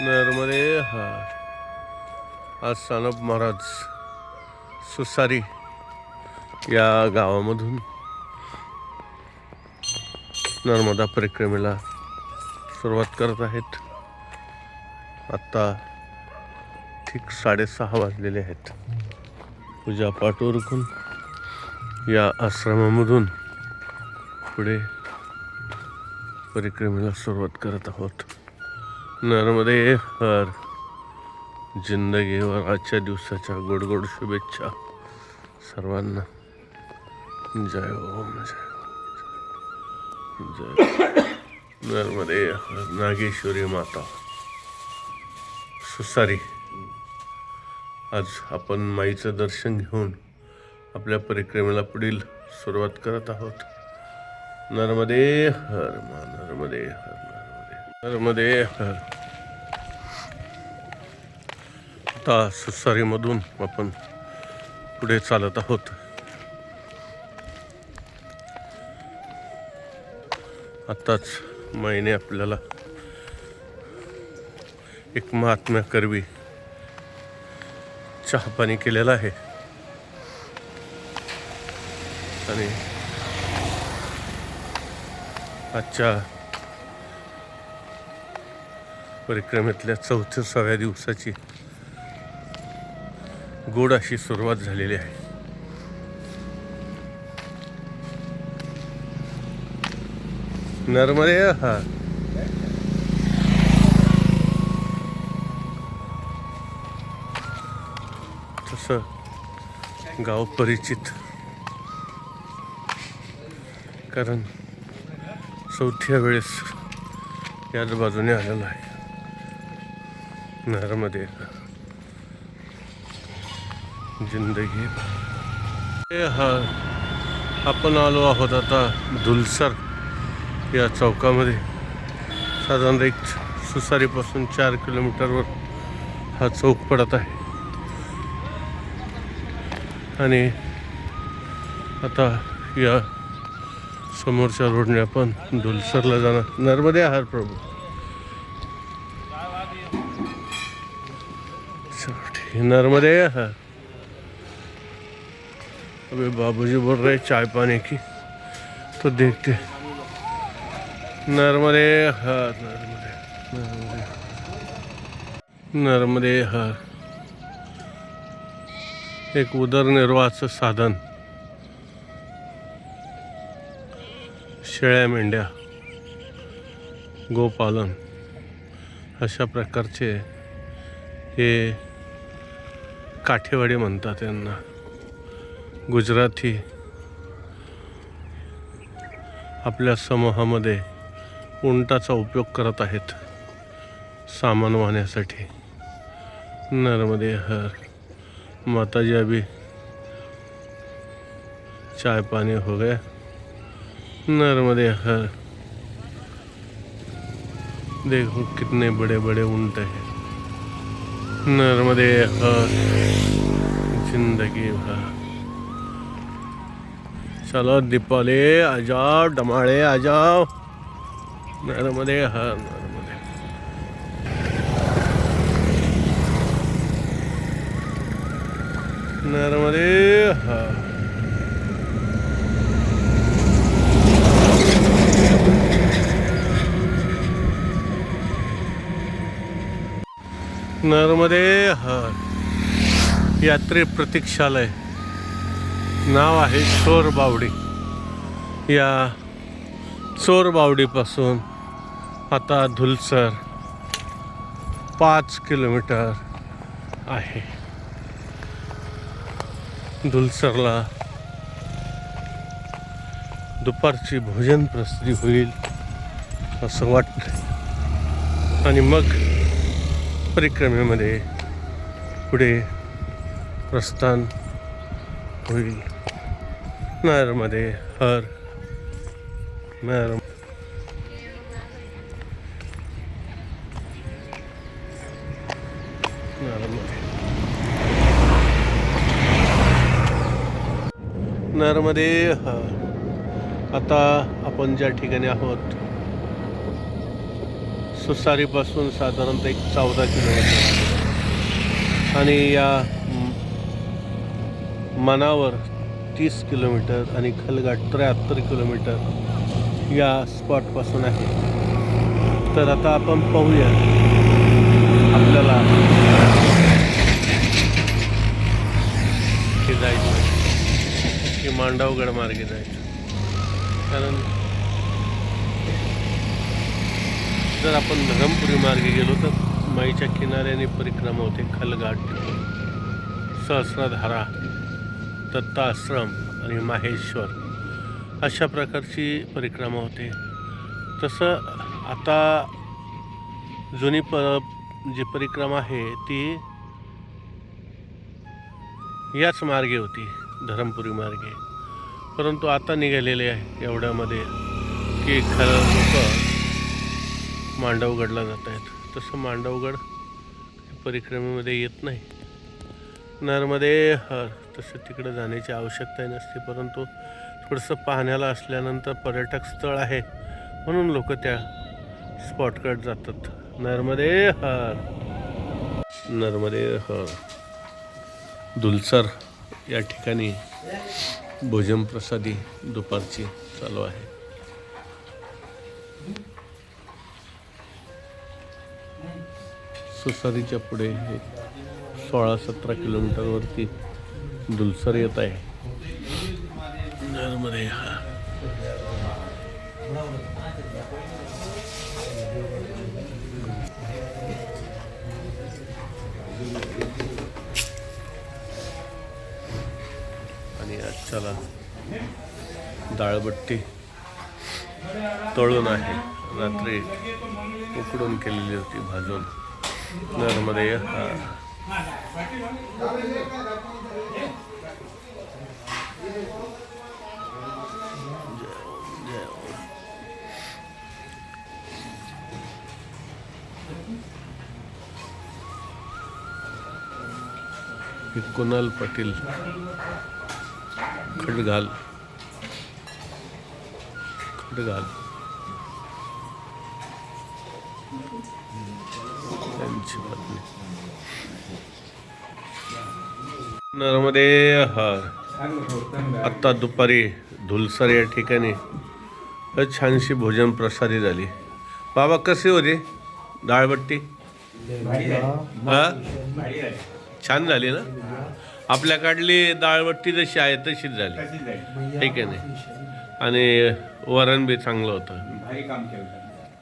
नर्मदे हा. आज सानप महाराज सुसारी या गावामधून नर्मदा परिक्रमेला सुरुवात करत आहेत. आत्ता ठीक साडेसहा वाजलेले आहेत. पूजा उरकून या आश्रमामधून पुढे परिक्रमेला सुरुवात करत आहोत. नर्मदे हर जिंदगीवर आजच्या दिवसाच्या गोड गोड शुभेच्छा. सर्वांना जय ओम जय हो, जय हो. नर्मदे हर नागेश्वरी माता. सुसारी. आज आपण माईचं दर्शन घेऊन आपल्या परिक्रमेला पुढील सुरुवात करत आहोत. नर्मदे हर मा नर्मदे हर. मध्ये आता सुसारीमधून आपण पुढे चालत आहोत. आत्ताच माईने आपल्याला एक महात्मा करवी चहापाणी केलेला आहे. आणि आजच्या परिक्रमेतल्या चौथ्या सव्या दिवसाची गोड अशी सुरुवात झालेली आहे. नर्मदे हा. तसं गाव परिचित. कारण चौथ्या वेळेस याच बाजूने आलेला आहे. नर्मदे जिंदगी. हे हा आपण आलो आहोत आता धुलसर या चौकामध्ये. साधारण एक सुसारीपासून चार किलोमीटरवर हा चौक पडत आहे. आणि आता या समोरच्या रोडने आपण धुलसरला जाणार. नर्मदे आहार प्रभू. चलो है, नर्मदे बाबूजी बोल रहे चाय पाने की। तो देखते। नर्मदे हर नर्मदे नर्मदे। नर्मदे हर एक उदरनिर्वाहाचं साधन। शेळ्या मेंढ्या गोपालन अशा प्रकारचे हे काठेवाडी म्हणतात यांना. गुजराती आपल्या समूहामध्ये उंटाचा उपयोग करत आहेत. सामान वाहण्यासाठी. नर्मदे हर. माताजी अभी. चाय पाणी हो गया. नर्मदे हर. देखो कितने बड़े बड़े उंट हैं. नर्मदे जिंदगी भर. चलो दीपावली आ जाओ डमाळे आ जाओ. नर्मदे हर नर्मदे. नर्मदे नर्मदे हर यात्रे प्रतीक्षालय. नाव आहे चोर बावडी या चोर बावडीपासून आता धुलसर पाच किलोमीटर आहे. धुलसरला दुपारची भोजन प्रसिद्धी होईल असं वाटतं आणि मग परिक्रमेमध्ये पुढे प्रस्थान होईल. नरमध्ये हर नर नरमध्ये नरमध्ये हर. आता आपण ज्या ठिकाणी आहोत सुसारीपासून साधारणतः एक चौदा किलोमीटर आणि या मनावर तीस किलोमीटर आणि खलघाट त्र्याहत्तर किलोमीटर या स्पॉटपासून आहे. तर आता आपण पाहूया आपल्याला हे जायचं की मांडवगड मार्गे जायचं कारण जर आपण धरमपुरी मार्गे गेलो तर माईच्या किनाऱ्याने परिक्रमा होते. खलघाट सहस्रधारा दत्ताश्रम आणि माहेश्वर अशा प्रकारची परिक्रमा होते. तसं आता जुनी प जी परिक्रमा आहे ती याच मार्गे होती धरमपुरी मार्गे. परंतु आता निघालेले आहे एवढ्यामध्ये की खरं लोक मांडवगडला जात आहेत. तसं मांडवगड परिक्रमेमध्ये येत नाही. नर्मदे हर तसं तिकडं जाण्याची आवश्यकताही नसते परंतु थोडंसं पाहण्याला असल्यानंतर पर्यटक स्थळ आहे म्हणून लोक त्या स्पॉटकडे जातात. नर्मदे हर नर्मदे हर दुलसर या ठिकाणी भोजन प्रसादी दुपारची चालू आहे. सुसारीच्या पुढे एक सोळा सतरा किलोमीटरवरती दुलसर येत आहे. नर्मदे हा. आणि आजच्याला डाळबट्टी तळून आहे. रात्री उकडून केलेली होती भाजून. नर्मदे हा कुणाल पाटील खडगाल खडगाल पत्नी नर्मदे हर आत्ता दुपारी धुलसर या ठिकाणी छानशी भोजन प्रसादी झाली. बाबा कशी होती? डाळबट्टी? हा? छान झाली ना? आपल्याकडली डाळबट्टी जशी आहे तशीच झाली. ठीक आहे नाही आणि वरण बी चांगलं होतं.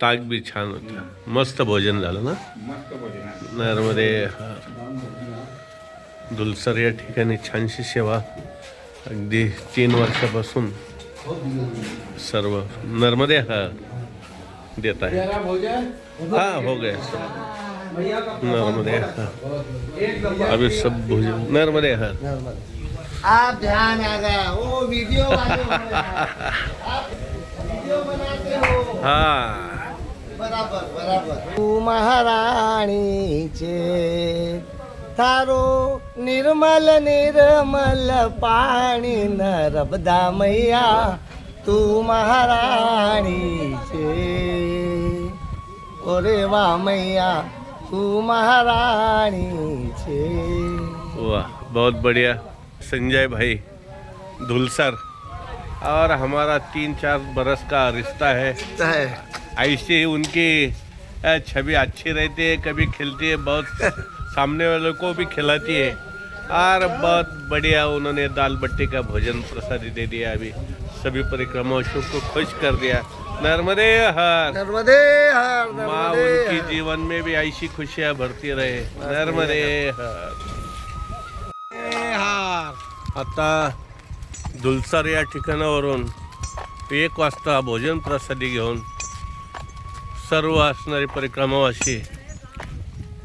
ताक बी छान होतं. मस्त भोजन झालं ना? मस्त भोजन आहे. नर्मदे दुलसर या ठिकाणी छानशी सेवा अगदी तीन वर्षापासून सर्व नर्मदे हा देत आहे. हा हो गया. नर्मदे हा. अभी सब भोजन नर्मदे हा. आप ध्यान आ गया. वो वीडियो वाले हो यार। आप वीडियो बनाते हो. हा. बराबर बराबर. तू महाराणीचे थारो निर्मल निर्मल पाणी नरबदा मैया तू महाराणीचे. ओरे वा मैया तू महाराणीचे. वाह बहुत बढ़िया. संजय भाई धुलसर. और हमारा तीन चार बरस का रिश्ता है। ऐसे ही उनकी छवि अच्छी रहती है कभी खिलती है बहुत सामने वालों को भी खिलाती है। और बहुत बढ़िया उन्होंने दाल बट्टी का भोजन प्रसादी दे दिया अभी। सभी परिक्रमाओं को खुश कर दिया। नर्मदे हर। नर्मदे हर माँ उनकी। जीवन में भी ऐसी खुशियाँ भरती रहे। नर्मदे हर। हार। आता दुलसर या ठिकाणावरून एक वाजता भोजन प्रसादी घेऊन सर्व असणारी परिक्रमावासी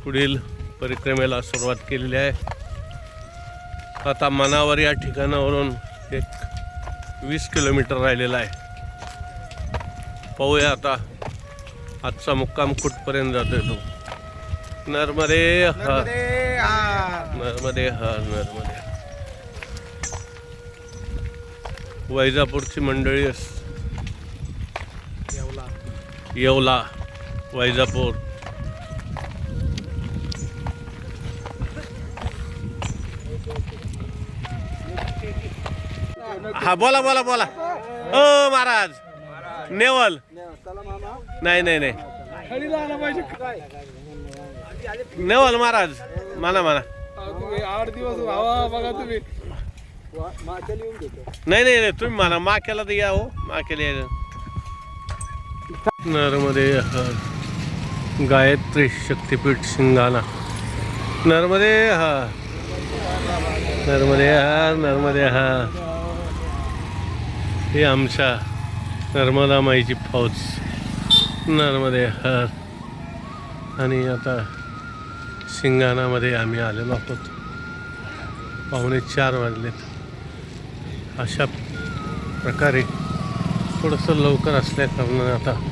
पुढील परिक्रमेला सुरुवात केलेली आहे. आता मनावर या ठिकाणावरून एक वीस किलोमीटर राहिलेला आहे. पाहूया आता आजचा मुक्काम कुठपर्यंत जातोय तो. नर्मदे हर नर्मदे हार नर्मदे वैजापूरची मंडळी येवला वैजापूर. हा बोला बोला बोला. ओ महाराज. नेवल. नाही नाही नाही. नेवल महाराज. म्हणा म्हणा आठ दिवस बघा तुम्ही नाही नाही नाही तुम्ही म्हणा माकेला तर या हो माकेला या नर्मदे हर गायत्री शक्तीपीठ शिंगाणा. नर्मदे हा नर्मदे हा नर्मदे हा हे आमच्या नर्मदा माईची फौज. नर्मदे हर आणि आता शिंगाणामध्ये आम्ही आलेलो आहोत. पाहुणे चार वाजलेत. अशा प्रकारे थोडंसं लवकर असल्या कारणाने आता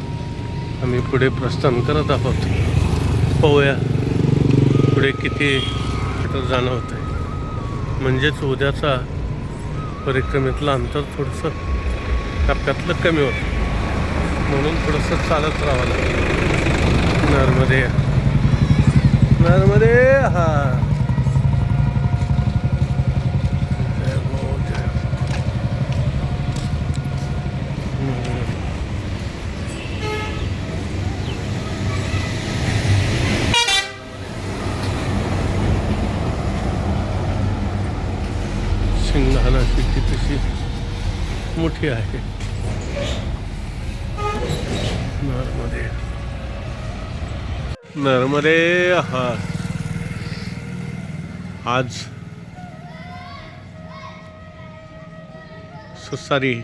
आम्ही पुढे प्रस्थान करत आहोत. पाहूया पुढे किती मीटर जाणं होतं आहे म्हणजेच उद्याचा परिक्रमेतलं अंतर थोडंसं टप्प्यातलं कमी होतं. म्हणून थोडंसं चालत राहावं लागतं नर्मदे. नर्मदे हा जय हो जय शिंगणाची ती तशी मोठी आहे. नर्मदे. नर्मदे हा. आज सुसारी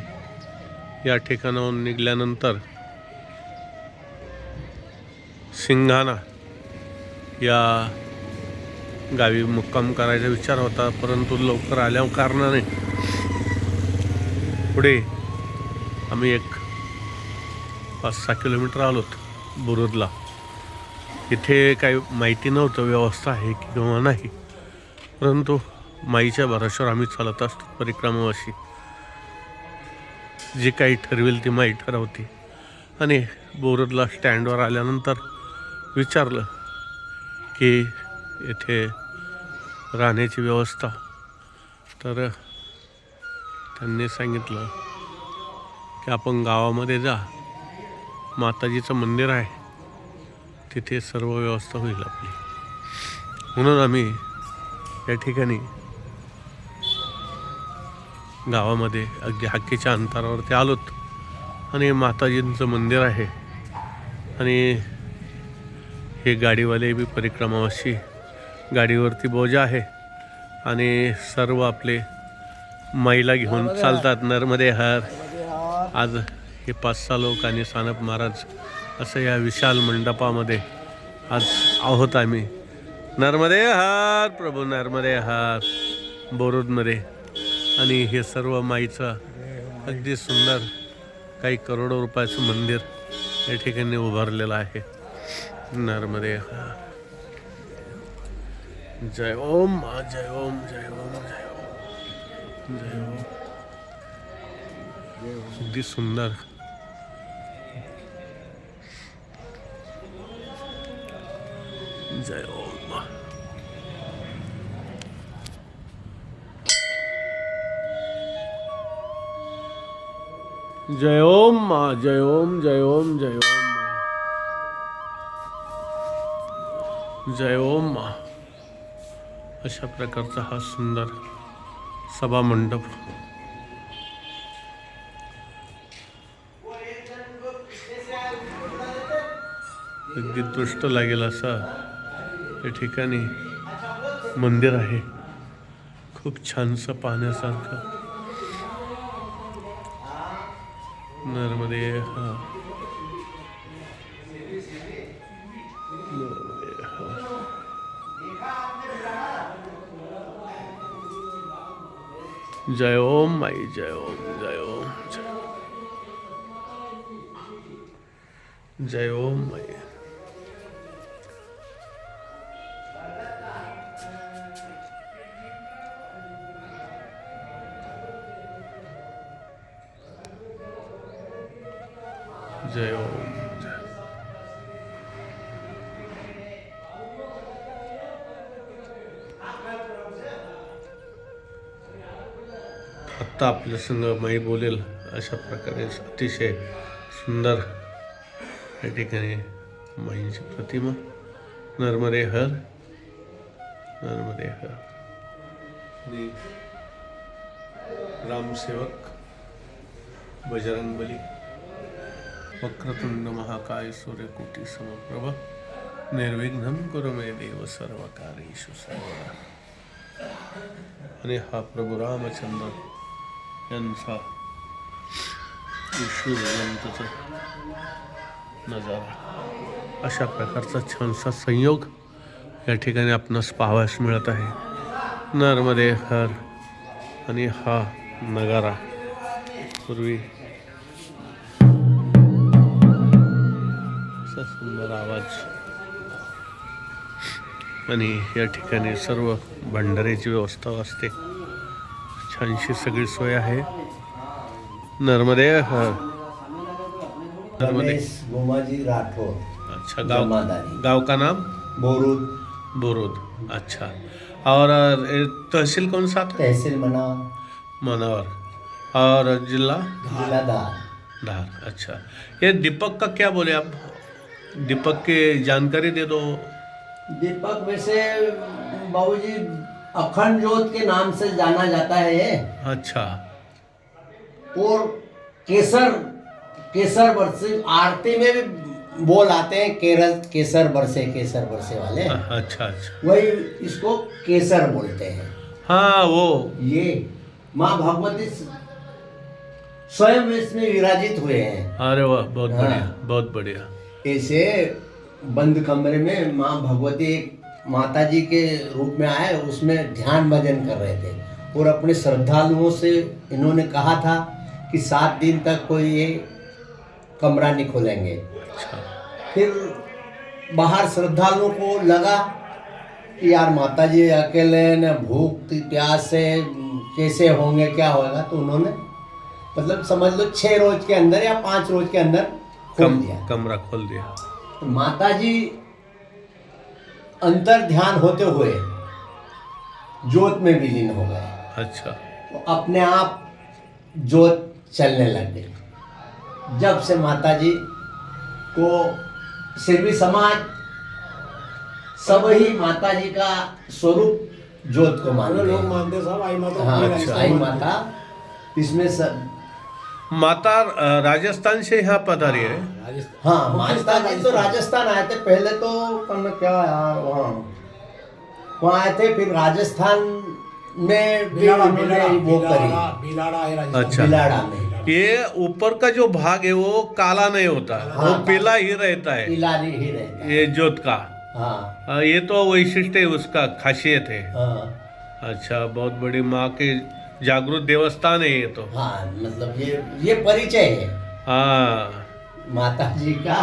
या ठिकाणाहून निघाल्यानंतर सिंघाणा या गावी मुक्काम करायचा विचार होता परंतु लवकर आल्या कारणाने पुढे आम्ही एक पाच सहा किलोमीटर आलोत बुरुदला इथे काही माहिती नव्हतं व्यवस्था आहे की किंवा नाही. परंतु माईच्या भराशावर आम्ही चालत असतो परिक्रमावाशी. जे काही ठरवेल ती माई ठरवते. आणि बोरदला स्टँडवर आल्यानंतर विचारलं की येथे राहण्याची व्यवस्था. तर त्यांनी सांगितलं की आपण गावामध्ये जा. माताजीचं मंदिर आहे. तिथे सर्व व्यवस्था होईल आपली. म्हणून आम्ही या ठिकाणी गावामध्ये अगदी हक्कीच्या अंतरावरती आलोत. आणि माताजींचं मंदिर आहे. आणि हे गाडीवाले बी परिक्रमाशी गाडीवरती बोजा आहे. आणि सर्व आपले माईला घेऊन चालतात नर्मदे हर आज हे पाच सहा लोक आणि सानप महाराज असं या विशाल मंडपामध्ये आज आहोत आम्ही. नर्मदे हार प्रभू नर्मदे हार बोरुडमध्ये आणि हे सर्व माईचं अगदी सुंदर काही करोडो रुपयाचं मंदिर या ठिकाणी उभारलेलं आहे. नर्मदे हार जय ओम जय ओम जय ओम जय ओम जय ओम अगदी सुंदर जय ओम जय ओम मा जय ओम जय ओम जय ओम मा जय ओम मा अशा प्रकारचा हा सुंदर सभा मंडप. अगदी दृष्ट लागेल असा या ठिकाणी मंदिर आहे. खूप छानसं पाहण्यासारखं. नर्मदे हा. जय ओम माई जय ओम जय ओम जय जय ओम माई। जय ओम। आत्ता आपल्या संघ माई बोलेल अशा प्रकारे अतिशय सुंदर या ठिकाणी माईंची प्रतिमा. नर्मदे हर नर्मदे हर. आणि रामसेवक बजरंगबली वक्रतुंड महाकाय सूर्यकोटी समप्रभ निर्विघ्नं कुरु मे देव सर्व कार्येषु सर्वदा. आणि हा प्रभू रामचंद्र यांचा विष्णू नजारा. अशा प्रकारचा छानसा संयोग या ठिकाणी आपणास पाहावयास मिळत आहे. नर्मदे हर आणि हा नगारा. पूर्वी असा सुंदर आवाज आणि या ठिकाणी सर्व भंडाऱ्याची व्यवस्था असते. छानशी सगळी सोय आहे. नर्मदे नर्मदे. गोमाजी राठौर अच्छा गाँव। गाँव का नाम? बोरूद बोरोद अच्छा. और तहसील कौन सा था? तहसील मना मनावर. और जिला? धार अच्छा. ये दीपक का क्या बोले आप? दीपक की जानकारी दे दो। दीपक वैसे बाबूजी अखंड ज्योत के नाम से जाना जाता है ये। अच्छा। और केसर केसर बरसे आरती में भी बोल आते हैं केरल केसर बरसे केसर बरसे वाले। अच्छा अच्छा। वही इसको केसर बोलते हैं। हाँ वो। ये माँ भगवती स्वयं इसमें विराजित हुए हैं। अरे वाह बहुत हाँ। बढ़िया बहुत बढ़िया। ऐसे बंद कमरे में माँ भगवती एक माता जी के रूप में आए उसमें ध्यान भजन कर रहे थे। और अपने श्रद्धालुओं से इन्होंने कहा था कि सात दिन तक कोई ये कमरा नहीं खोलेंगे। अच्छा। फिर बाहर श्रद्धालुओं को लगा कि यार माता जी अकेले न भूख प्यास से कैसे होंगे क्या होगा? तो उन्होंने मतलब समझ लो छः रोज के अंदर या पाँच रोज के अंदर खोल कम दिया। कमरा खोल दिया। तो माता जी अंतर ध्यान होते हुए ज्योत में विलीन हो गए। अच्छा। तो अपने आप ज्योत चलने लग गई जब से माता जी को सिरवी समाज सब ही माता जी का स्वरूप ज्योत को मानते लोग हैं। मानते साहब आई माता हाँ राजस्थान आई माता इसमें सब माता राजस्थान से यहाँ पधारी है। राजस्थान हाँ माता जी तो राजस्थान आए थे पहले तो क्या यार वहाँ वहाँ आए थे फिर राजस्थान में बिलाड़ा बिलाड़ा वो करी। बिलाड़ा बिलाड़ा है राजस्थान। अच्छा। बिलाड़ा में। ये ऊपर का जो भाग है वो काला नहीं होता वो हाँ। पीला ही रहता है। इलारी ही रहता है। ये जोत का। हाँ। ये तो वैशिष्ट है उसका खासियत है। हाँ। अच्छा बहुत बड़ी माँ के जागृत देवस्थान है ये तो। हाँ मतलब ये ये परिचय है। हाँ। माता जी का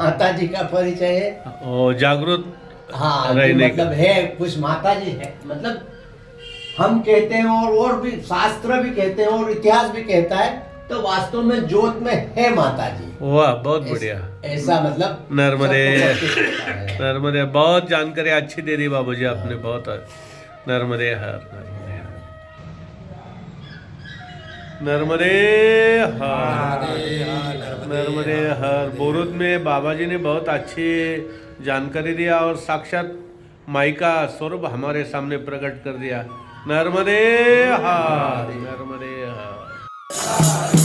माता जी का परिचय है। और जागृत हाँ रहने मतलब है कुछ माता जी है। मतलब हम कहते हैं और और भी शास्त्र भी कहते हैं और इतिहास भी कहता है तो वास्तव में जोत में है माता जी वाह बहुत बढ़िया। ऐसा मतलब नर्मदे। नर्मदे बहुत जानकारी अच्छी दे दी बाबूजी आपने बहुत। नर्मदे हर। नर्मदे हर। नर्मदे हर। बोरुद में बाबा जी ने बहुत अच्छी जानकारी दिया और साक्षात माई का स्वरूप हमारे सामने प्रकट कर दिया। नर्मदे हर। नर्मदे हर।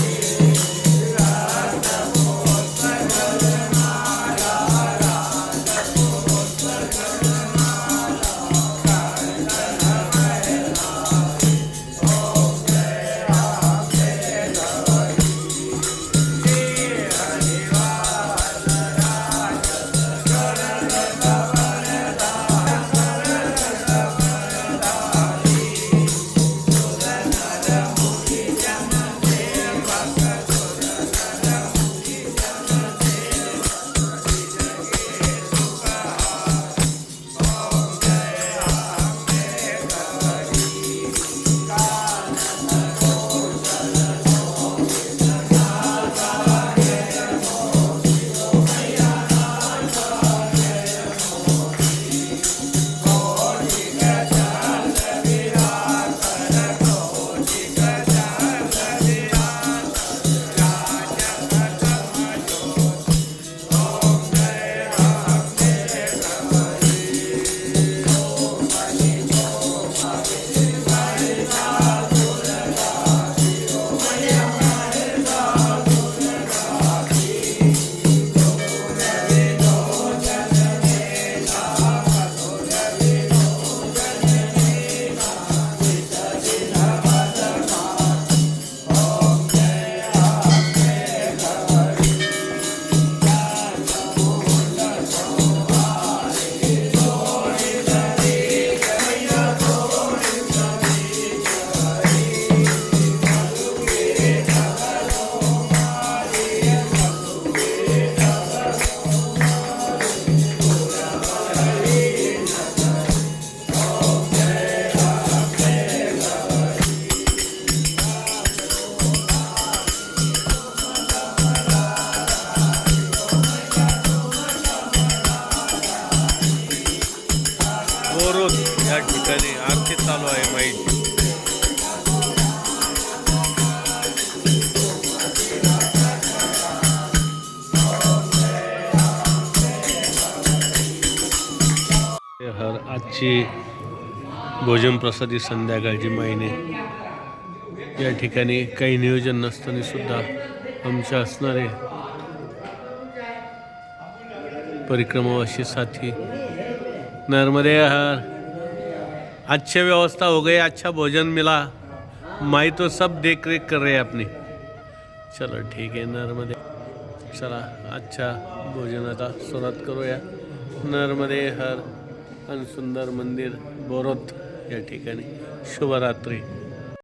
हर भोजन प्रसादी संध्याकाळची महिने. या ठिकाणी काही नियोजन नसताना सुद्धा आमच्या असणारे परिक्रमावासी साथी नर्मदे हर व्यवस्था हो गई अच्छा भोजन मिला. माई तो सब देख रेख कर रहे हैं अपनी. चलो ठीक आहे नर्मदे. चला आजच्या भोजनाचा सुरुवात करूया. नर्मदे हर आणि सुंदर मंदिर बोरोत या ठिकाणी. शुभरात्री.